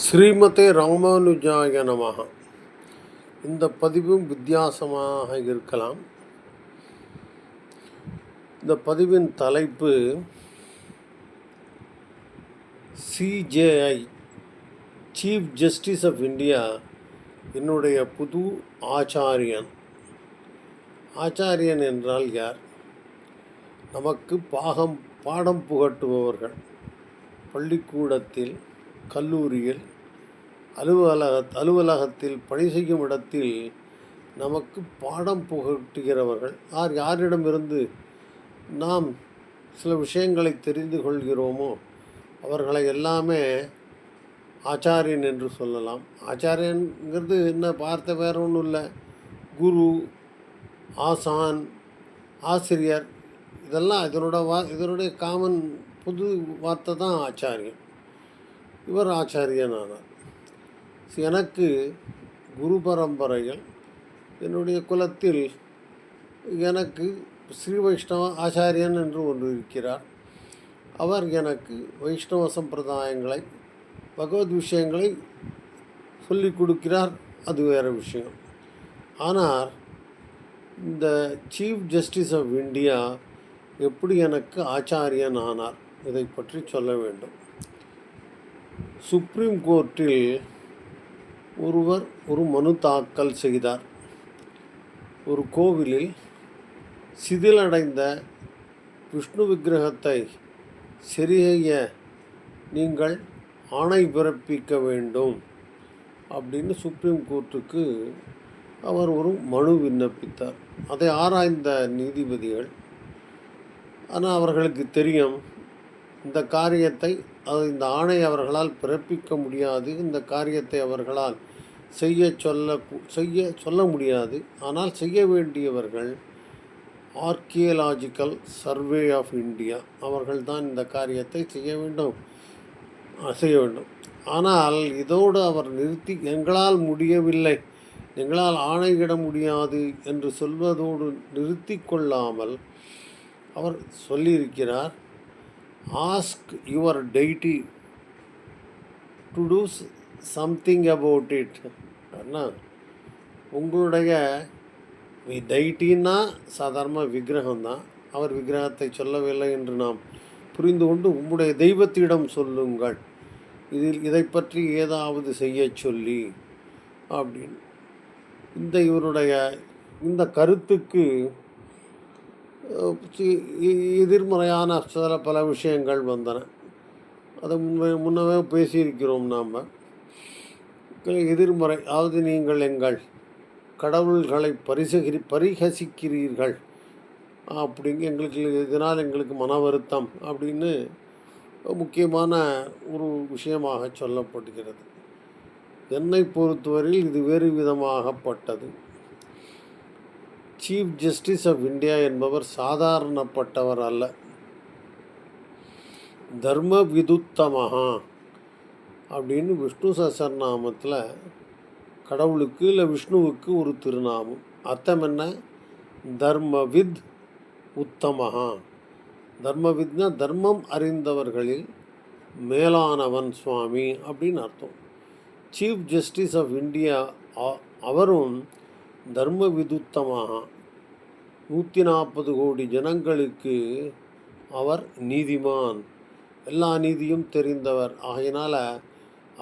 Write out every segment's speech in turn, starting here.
ஸ்ரீமதே ராமானுஜாய நமக இந்த பதிவும் வித்தியாசமாக இருக்கலாம். இந்த பதிவின் தலைப்பு CJI chief justice of India என்னுடைய புது ஆச்சாரியன். ஆச்சாரியன் என்றால் யார்? நமக்கு பாகம் பாடம் புகட்டுபவர்கள். பள்ளிக்கூடத்தில் கல்லூரியில் அலுவலக அலுவலகத்தில் பணி செய்யும் இடத்தில் நமக்கு பாடம் புகட்டுகிறவர்கள் யார் யாரிடமிருந்து நாம் சில விஷயங்களை தெரிந்து கொள்கிறோமோ அவர்களை எல்லாமே ஆச்சாரியன் என்று சொல்லலாம். ஆச்சாரியன்கிறது என்ன பார்த்த வேற ஒன்றும் இல்லை. குரு ஆசான் ஆசிரியர் இதெல்லாம் இதனோட வா இதனுடைய காமன் புது வார்த்தை தான் ஆச்சாரியன். இவர் ஆச்சாரியன் ஆனார் எனக்கு குரு பரம்பரையில் என்னுடைய குலத்தில் எனக்கு ஸ்ரீ வைஷ்ணவ ஆச்சாரியன் என்று ஒன்று இருக்கிறார். அவர் எனக்கு வைஷ்ணவ சம்பிரதாயங்களை பகவத் விஷயங்களை சொல்லிக் கொடுக்கிறார். அது வேறு விஷயம். ஆனால் இந்த சீஃப் ஜஸ்டிஸ் ஆஃப் இந்தியா எப்படி எனக்கு ஆச்சாரியன் ஆனார் இதை பற்றி சொல்ல வேண்டும். சுப்ரீம் கோர்ட்டில் ஒருவர் ஒரு மனு தாக்கல் செய்தார். ஒரு கோவிலில் சிதிலடைந்த விஷ்ணு விக்கிரகத்தை சரி செய்ய நீங்கள் ஆணை பிறப்பிக்க வேண்டும் அப்படின்னு சுப்ரீம் கோர்ட்டுக்கு அவர் ஒரு மனு விண்ணப்பித்தார். அதை ஆராய்ந்த நீதிபதிகள் ஆனால் அவர்களுக்கு தெரியும் இந்த காரியத்தை அது இந்த ஆணை அவர்களால் பிறப்பிக்க முடியாது இந்த காரியத்தை அவர்களால் செய்ய சொல்ல செய்ய சொல்ல முடியாது. ஆனால் செய்ய வேண்டியவர்கள் ஆர்கியலாஜிக்கல் சர்வே ஆஃப் இந்தியா அவர்கள் தான் இந்த காரியத்தை செய்ய வேண்டும். செய்ய வேண்டும். ஆனால் இதோடு அவர் நிறுத்தி எங்களால் முடியவில்லை எங்களால் ஆணையிட முடியாது என்று சொல்வதோடு நிறுத்தி கொள்ளாமல் அவர் சொல்லியிருக்கிறார் ask your deity to do something about it அண்ணா உங்களுடைய டைட்டின்னா சாதாரண விக்கிரகம் தான் அவர் விக்கிரகத்தை சொல்லவில்லை என்று நாம் புரிந்து கொண்டு உங்களுடைய தெய்வத்திடம் சொல்லுங்கள். இதில் இதை பற்றி ஏதாவது செய்ய சொல்லி அப்படின்னு. இந்த இவருடைய இந்த கருத்துக்கு எதிர்மறையான சில பல விஷயங்கள் வந்தன. அதை முன்ன முன்னவே பேசியிருக்கிறோம் நாம். எதிர்மறை அதாவது நீங்கள் எங்கள் கடவுள்களை பரிசகரி பரிகசிக்கிறீர்கள். அப்படிங்க எங்களுக்கு இதனால் எங்களுக்கு மன வருத்தம் அப்படின்னு முக்கியமான ஒரு விஷயமாக சொல்லப்படுகிறது என்னை பொறுத்தவரையில் இது வேறு விதமாகப்பட்டது. சீஃப் ஜஸ்டிஸ் ஆஃப் இந்தியா என்பவர் சாதாரணப்பட்டவர் அல்ல. தர்ம விதுத்தமஹா அப்படின்னு விஷ்ணு சஹஸ்ரநாமத்தில் கடவுளுக்கு இல்லை விஷ்ணுவுக்கு ஒரு திருநாமம். அர்த்தம் என்ன? தர்மவித் உத்தமஹா. தர்மவித்னா தர்மம் அறிந்தவர்களில் மேலானவன் சுவாமி அப்படின்னு அர்த்தம். சீஃப் ஜஸ்டிஸ் ஆஃப் இந்தியா அ- அவரும் தர்ம விதுத்தமாக நூற்றி நாற்பது கோடி ஜனங்களுக்கு அவர் நீதிமான். எல்லா நீதியும் தெரிந்தவர். ஆகையினால்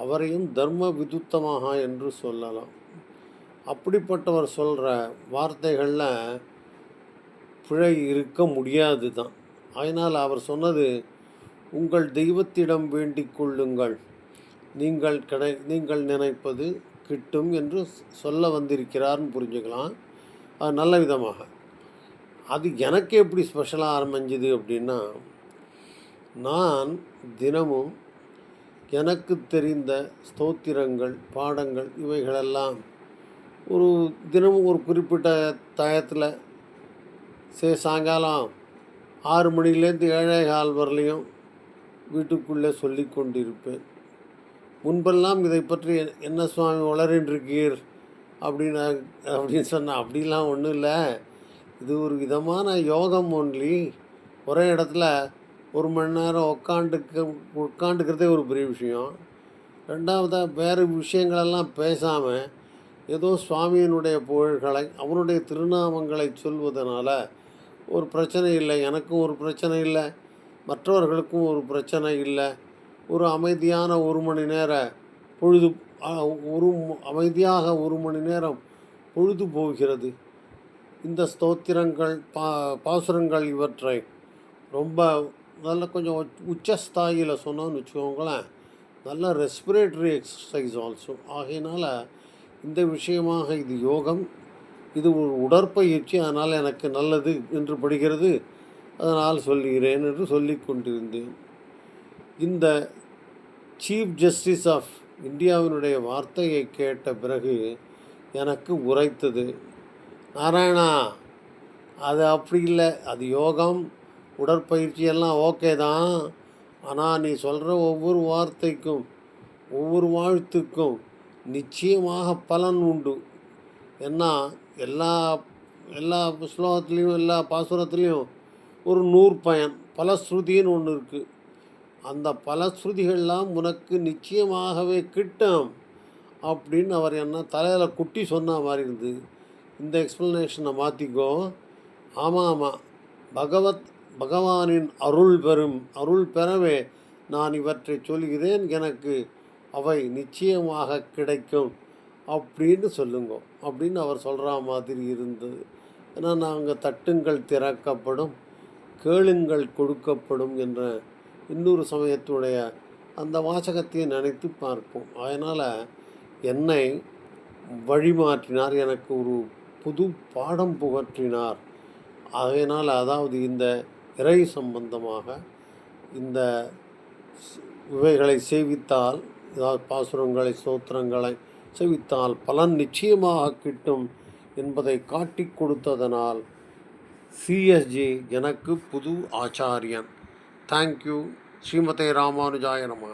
அவரையும் தர்ம விதுத்தமாக என்று சொல்லலாம். அப்படிப்பட்டவர் சொல்கிற வார்த்தைகளில் பிழை இருக்க முடியாது தான் அதனால் அவர் சொன்னது உங்கள் தெய்வத்திடம் வேண்டிக் கொள்ளுங்கள். நீங்கள் கிடை நீங்கள் நினைப்பது கிட்டும் என்று சொல்ல வந்திருக்கிறார்னு புரிஞ்சுக்கலாம். அது நல்ல விதமாக. அது எனக்கு எப்படி ஸ்பெஷலாக ஆரம்பிஞ்சுது அப்படின்னா நான் தினமும் எனக்கு தெரிந்த ஸ்தோத்திரங்கள் பாடங்கள் இவைகளெல்லாம் ஒரு தினமும் ஒரு குறிப்பிட்ட டயத்தில் சே சாயங்காலம் ஆறு மணிலேருந்து ஏழே கால் வரலையும் வீட்டுக்குள்ளே சொல்லி கொண்டிருப்பேன் முன்பெல்லாம் இதை பற்றி என்ன சுவாமி வளரின்றிருக்கீர் அப்படின்னு அப்படின்னு சொன்னேன் அப்படிலாம் ஒன்றும் இல்லை. இது ஒரு விதமான யோகம் ஒன்லி ஒரே இடத்துல ஒரு மணி நேரம் உட்காந்துக்க உட்காந்துக்கிறதே ஒரு பெரிய விஷயம். ரெண்டாவதாக வேறு விஷயங்களெல்லாம் பேசாமல் ஏதோ சுவாமியினுடைய புகழ்களை அவனுடைய திருநாமங்களை சொல்வதனால் ஒரு பிரச்சனை இல்லை. எனக்கும் ஒரு பிரச்சனை இல்லை. மற்றவர்களுக்கும் ஒரு பிரச்சனை இல்லை. ஒரு அமைதியான ஒரு மணி நேர பொழுது ஒரு அமைதியாக ஒரு மணி நேரம் பொழுது போகிறது. இந்த ஸ்தோத்திரங்கள் பா பாசுரங்கள் இவற்றை ரொம்ப நல்ல கொஞ்சம் உச்ச- உச்சஸ்தாயியில் சொன்னோன்னு வச்சுக்கோங்களேன். நல்ல ரெஸ்பிரேட்டரி எக்ஸசைஸ் ஆல்சோ ஆகையினால் இந்த விஷயமாக இது யோகம் இது ஒரு உடற்பயிற்சி அதனால் எனக்கு நல்லது என்று படுகிறது. அதனால் சொல்லுகிறேன் என்று சொல்லி கொண்டிருந்தேன் இந்த சீஃப் ஜஸ்டிஸ் ஆஃப் இந்தியாவினுடைய வார்த்தையை கேட்ட பிறகு எனக்கு உரைத்தது நாராயணா அது அப்படி இல்லை அது யோகம் உடற்பயிற்சி எல்லாம் ஓகே தான் ஆனால் நீ சொல்கிற ஒவ்வொரு வார்த்தைக்கும் ஒவ்வொரு வாழ்த்துக்கும் நிச்சயமாக பலன் உண்டு ஏன்னா எல்லா எல்லா ஸ்லோகத்துலேயும் எல்லா பாசுரத்துலேயும் ஒரு நூறு பயன் பலஸ்ருதின்னு ஒன்று இருக்குது அந்த பலஸ்ருதிகள்லாம் உனக்கு நிச்சயமாகவே கிட்டும் அப்படின்னு அவர் என்ன தலையில் குட்டி சொன்ன மாதிரி இருந்தது. இந்த எக்ஸ்ப்ளனேஷனை மாற்றிக்கோ ஆமாம் ஆமாம் பகவத் பகவானின் அருள் பெறும் அருள் பெறவே நான் இவற்றை சொல்கிறேன் எனக்கு அவை நிச்சயமாக கிடைக்கும் அப்படின்னு சொல்லுங்க. அப்படின்னு அவர் சொல்கிற மாதிரி இருந்தது. ஏன்னா நாங்கள் தட்டுங்கள் திறக்கப்படும் கேளுங்கள் கொடுக்கப்படும் என்ற இன்னொரு சமயத்துடைய அந்த வாசகத்தை நினைத்து பார்ப்போம். அதனால் என்னை வழிமாற்றினார் எனக்கு ஒரு புது பாடம் புகற்றினார். அதனால் அதாவது இந்த இறை சம்பந்தமாக இந்த இவைகளை சேவித்தால் அதாவது பாசுரங்களை சோத்திரங்களை சேவித்தால் பலன் நிச்சயமாக கிட்டும் என்பதை காட்டிக் கொடுத்ததனால் சிஎஸ்ஜி எனக்கு புது ஆச்சாரியன். தேங்க்யூ ஸ்ரீமதே ராமானுஜாய நம